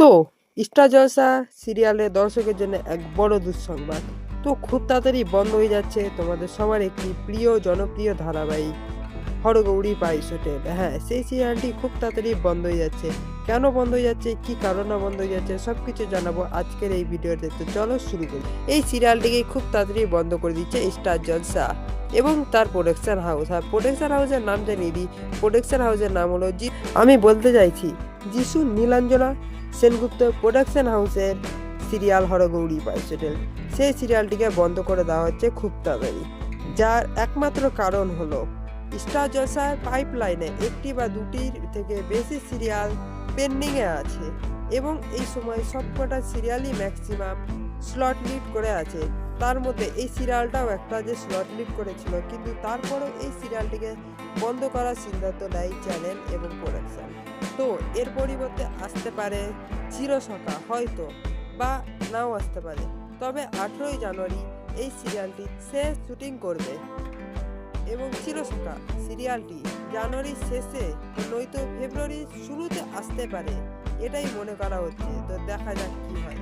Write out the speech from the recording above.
তো স্টার জলসা সিরিয়ালে দর্শকের জন্য এক বড় দুঃসংবাদ। তো খুব তাড়াতাড়ি বন্ধ হয়ে যাচ্ছে তোমাদের সবার একটি প্রিয়, জনপ্রিয় ধারাবাহিক, হরগৌরী পাইস হোটেল হ্যাঁ সেই সিরিয়ালটি খুব তাড়াতাড়ি বন্ধ হয়ে যাচ্ছে। কেন বন্ধ হয়ে যাচ্ছে? কি কারণে বন্ধ হয়ে যাচ্ছে? সব কিছু জানাব আজকের এই ভিডিওতে। তো চলো শুরু করি। এই সিরিয়ালটিকে খুব তাড়াতাড়ি বন্ধ করে দিচ্ছে স্টার জলসা এবং তার প্রোডাকশন হাউস। আর প্রোডাকশন হাউসের নাম জানিয়ে দিই প্রোডাকশন হাউসের নাম হলো জি আমি বলতে চাইছি, যিশু নীলাঞ্জনা সেনগুপ্ত প্রোডাকশন হাউসের সিরিয়াল হরগৌরী পাইস হোটেল সেই সিরিয়ালটিকে বন্ধ করে দেওয়া হচ্ছে খুব তাড়াতাড়ি, যার একমাত্র কারণ হলো স্টার জলসার পাইপলাইনে একটি বা দুটির থেকে বেশি সিরিয়াল পেন্ডিংয়ে আছে এবং এই সময় সবকটা সিরিয়ালই ম্যাক্সিমাম স্লট লিড করে আছে। তার মধ্যে এই সিরিয়ালটাও একটা যে স্লট লিড করেছিল, কিন্তু তারপরেও এই সিরিয়ালটিকে বন্ধ করার সিদ্ধান্ত নেয় চ্যানেল এবং প্রোডাকশন তো এর পরিবর্তে আসতে পারে চিরসখা হয়তো, বা নাও আসতে পারে। তবে আঠেরোই জানুয়ারি এই সিরিয়ালটি সে শুটিং করবে এবং চিরসখা সিরিয়ালটি জানুয়ারির শেষে নয়তো ফেব্রুয়ারির শুরুতে আসতে পারে, এটাই মনে করা হচ্ছে। তো দেখা যাক কী হয়।